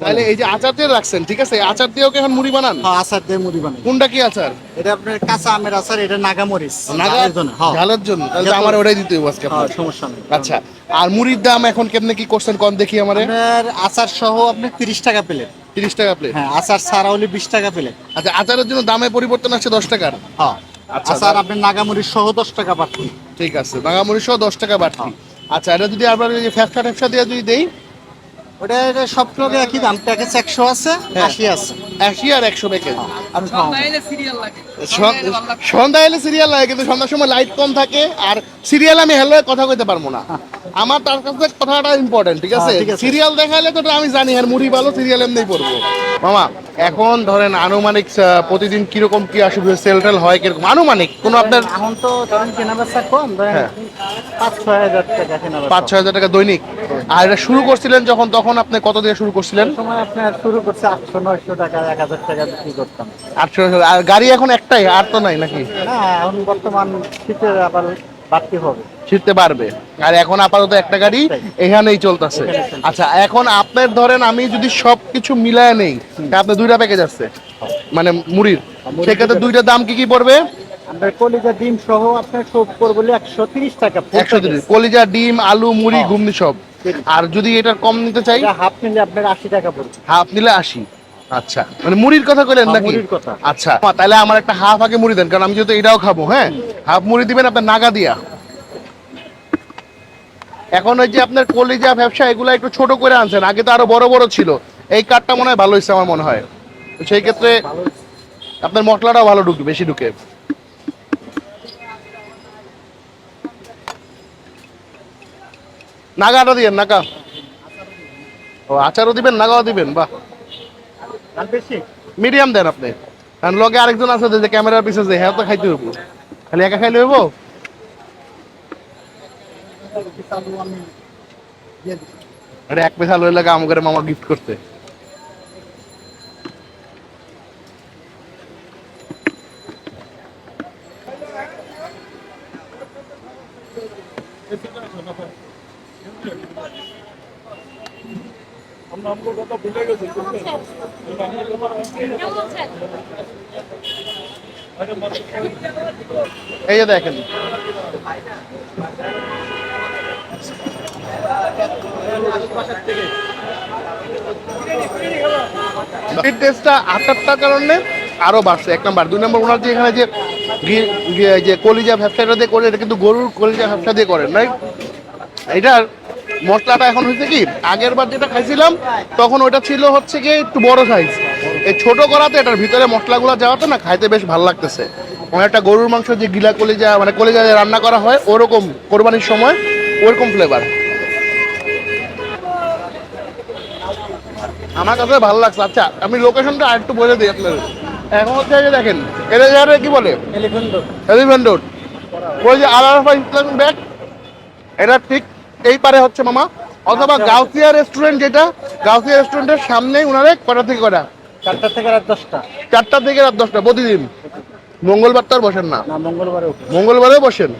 তাহলে এই যে আচার দিয়ে রাখছেন ঠিক আছে? আচার দিয়েও কি এখন মুড়ি বানান? হ্যাঁ আচার দিয়ে মুড়ি বানাই। কোনটা কি আচার? এটা আপনার কাঁচা আমের আচার এটা নাগামরিচ নাগা ঝালের জন্য হ্যাঁ। ঝালের জন্য। তাহলে আমার ওটাই দিতে হবে আজকে হ্যাঁ, আপনার। সমস্যা নেই। আচ্ছা আর মুড়ির দাম এখন কেমনে কি করছেন কোন দেখি আমারে? আপনার আচার সহ আপনি তিরিশ টাকা প্লেট। তিরিশ টাকা প্লেট? হ্যাঁ আচার ছাড়া হলে বিশ টাকা প্লেট। আচ্ছা আচারের জন্য দামে পরিবর্তন আসছে দশ টাকার? হ্যাঁ আচ্ছা, আচার আপনার নাগামরিচ সহ দশ টাকা পাচ্ছি ঠিক আছে বাঙামুড়ি সহ দশ টাকা বাড়তি। আচ্ছা এটা যদি যে ফ্যাপসা ট্যাপসা দিয়ে যদি দেই ওটা এটা সব লগে একই দাম। প্যাকেজ একশো আছে হ্যাঁ। আশি আছে। আশি আর একশো প্যাকেজ সন্ধ্যা এলে সিরিয়াল লাগে। কিন্তু সন্ধ্যার সময় লাইট কম থাকে আর সিরিয়াল আমি হ্যালো কথা কইতে পারব না। আমার তার কাছে কথাটা ইম্পর্টেন্ট ঠিক আছে? হ্যাঁ, ঠিক আছে। সিরিয়াল দেখালে তো আমি জানি আর মুড়ি ভালো সিরিয়াল এমনি পড়ব। মামা এখন ধরেন আনুমানিক প্রতিদিন কীরকম কি আসবে সেল টেল হয় কীরকম? আনুমানিক কোনো আপনার এখন তো ধরেন কেনা বেচা কম হ্যাঁ। পাঁচ ছয় হাজার টাকা পাঁচ ছয় হাজার টাকা দৈনিক। আর এটা শুরু করছিলেন যখন তখন আপনি কত দিয়ে শুরু করছিলেন? সময় আপনার শুরু করছে আটশো নয়শো টাকা এক হাজার টাকা বিক্রি করতাম। আটশো আর গাড়ি এখন একটাই আর তো নাই নাকি? না এখন বর্তমান শীতের আবার বাড়তি হবে। শিখতে পারবে। আর এখন আপাতত একটা গাড়ি এখানেই চলতেছে। আচ্ছা এখন আপনার ধরেন আমি যদি সব কিছু মিলায় নেই তা আপনার দুইটা প্যাকেজ আছে মানে মুড়ির। সেক্ষেত্রে দুইটা দাম কি কি পড়বে? কলিজা ডিম সহ আপনার সব করব একশো তিরিশ টাকা একশো তিরিশ। কলিজা ডিম আলু মুড়ি হ্যাঁ। ঘুমনি সব। আর যদি এটার কম নিতে চাই? হাফ নিলে আপনার আশি টাকা পড়বে। হাফ নিলে আশি। আচ্ছা মানে মুড়ির কথা কইলেন হ্যাঁ, নাকি? আচ্ছা তাহলে আমার একটা হাফ আগে মুড়ি দেন কারণ আমি যেহেতু এটাও খাব হ্যাঁ? হাফ মুড়ি দিবেন আপনার নাগা দিয়া। এখন ওই যে আপনার কলিজা ব্যবসা, এগুলো একটু ছোট করে আনছেন। আগে তো আরও বড় বড় ছিল। এই কাঠটা মনে হয় ভালো হয়েছে আমার মনে হয়। সেই ক্ষেত্রে আপনার মশলাটাও ভালো ঢুকে বেশি ঢুকে। নাগাটা দিবেন নাগা ও, আচারও দিবেন, নাগাও দিবেন, বাহ। মিডিয়াম দেন আপনি। কারণ লগে আরেকজন আছে যে ক্যামেরার পিছনে হ্যাঁ তো খাইতে হইব। খালি একা খাইলে হইব। আরে এক পেশা লই লাগে আমাকে মামা গিফট করতে। এই যে দেখেন। স্পিড টেস্টটা আটারটার কারণে আরও বাড়ছে। এক নাম্বার। দুই নম্বর, ওনার যে এখানে যে যে কলিজা ব্যবসাটা দিয়ে করে, এটা কিন্তু গরুর কলিজা ব্যবসা দিয়ে করেন রাইট এটার মশলাটা এখন হচ্ছে কি, আগের বার যেটা খাইছিলাম, তখন ওটা ছিল হচ্ছে কি একটু বড় সাইজ এই ছোট করাতে এটার ভিতরে মশলাগুলো যাওয়াতে না খাইতে বেশ ভালো লাগতেছে। অনেকটা গরুর মাংস যে গিলা কলিজা মানে কলিজা রান্না করা হয়, ওরকম কোরবানির সময়, ওরকম ফ্লেভার আমার কাছে ভালো লাগছে। আচ্ছা আমি লোকেশনটা আরেকটু বলে দিই আপনাদের। এখন হচ্ছে যে দেখেন এটা জায়গাটা কি বলে? Elephant road. ওই যে আলারফা ব্যাগ এটা ঠিক এই পারে হচ্ছে মামা। অথবা গাউসিয়া রেস্টুরেন্ট যেটা গাউসিয়া রেস্টুরেন্টের সামনেই উনারে কটা থেকে কটা? চারটা থেকে রাত দশটা। চারটা থেকে রাত দশটা প্রতিদিন। মঙ্গলবার তো আর বসেন না। না মঙ্গলবারে মঙ্গলবারেও বসেন।